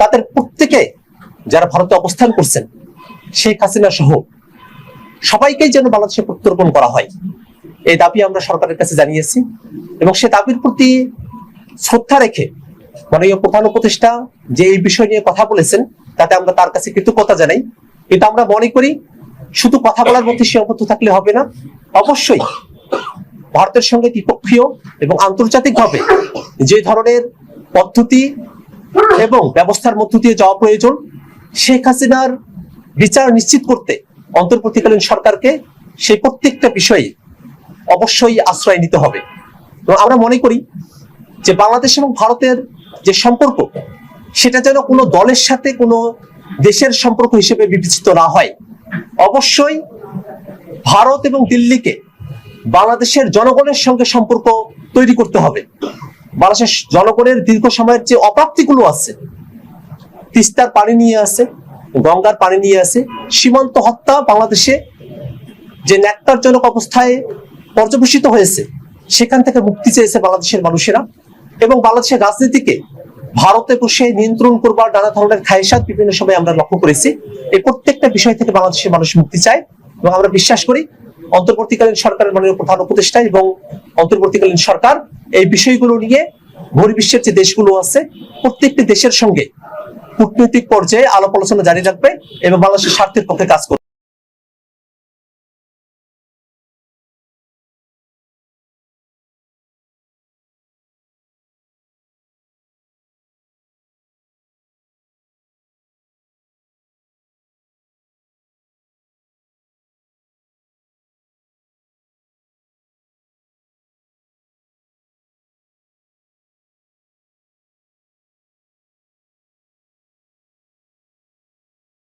তাদের প্রত্যেকে যারা ভারতে অবস্থান করছেন, শেখ হাসিনা সহ সবাইকেই যেন বাংলাদেশে প্রত্যর্পণ করা হয়। এই দাবি আমরা সরকারের কাছে জানিয়েছি এবং সে দাবির প্রতি শ্রদ্ধা রেখে মাননীয় প্রধান উপদেষ্টা যে এই বিষয় নিয়ে কথা বলেছেন, তাতে আমরা তার কাছে কৃতজ্ঞতা জানাই। কিন্তু আমরা মনে করি শুধু কথা বলার মধ্যে সীমাবদ্ধ থাকলে হবে না, অবশ্যই ভারতের সঙ্গে দ্বিপক্ষীয় এবং আন্তর্জাতিকভাবে যে ধরনের পদ্ধতি এবং ব্যবস্থার মধ্য দিয়ে যাওয়া প্রয়োজন। শেখ হাসিনার বিচার নিশ্চিত করতে অন্তর্বর্তীকালীন সরকারকে সেই প্রত্যেকটা বিষয়ে অবশ্যই আশ্রয় নিতে হবে। এবং আমরা মনে করি যে বাংলাদেশ এবং ভারতের যে সম্পর্ক, সেটা যেন কোনো দলের সাথে কোনো দেশের সম্পর্ক হিসেবে বিবেচিত না হয়। অবশ্যই ভারত এবং দিল্লিকে বাংলাদেশের জনগণের সঙ্গে সম্পর্ক তৈরি করতে হবে। বাংলাদেশের জনগণের দীর্ঘ সময়ের যে অপ্রাপ্তিগুলো আছে, তিস্তার পানি নিয়ে আছে, গঙ্গার পানি নিয়ে আছে, সীমান্ত হত্যা বাংলাদেশে যে ন্যাক্তারজনক অবস্থায় পর্যবেসিত হয়েছে, সেখান থেকে মুক্তি চেয়েছে বাংলাদেশের মানুষেরা এবং বাংলাদেশের রাজনীতিকে ভারতে বসে নিয়ন্ত্রণ করবার নানা ধরনের খায়সাত বিভিন্ন সময় আমরা লক্ষ্য করেছি। এই প্রত্যেকটা বিষয় থেকে বাংলাদেশের মানুষ মুক্তি চায় এবং আমরা বিশ্বাস করি অন্তর্বর্তীকালীন সরকারের মাননীয় প্রধান উপদেষ্টা এবং অন্তর্বর্তীকালীন সরকার এই বিষয়গুলো নিয়ে বহির্বিশ্বের যে দেশগুলো আছে, প্রত্যেকটি দেশের সঙ্গে কূটনৈতিক পর্যায়ে আলাপ আলোচনা জারি রাখবে এবং বাংলাদেশের স্বার্থের পক্ষে কাজ করবে।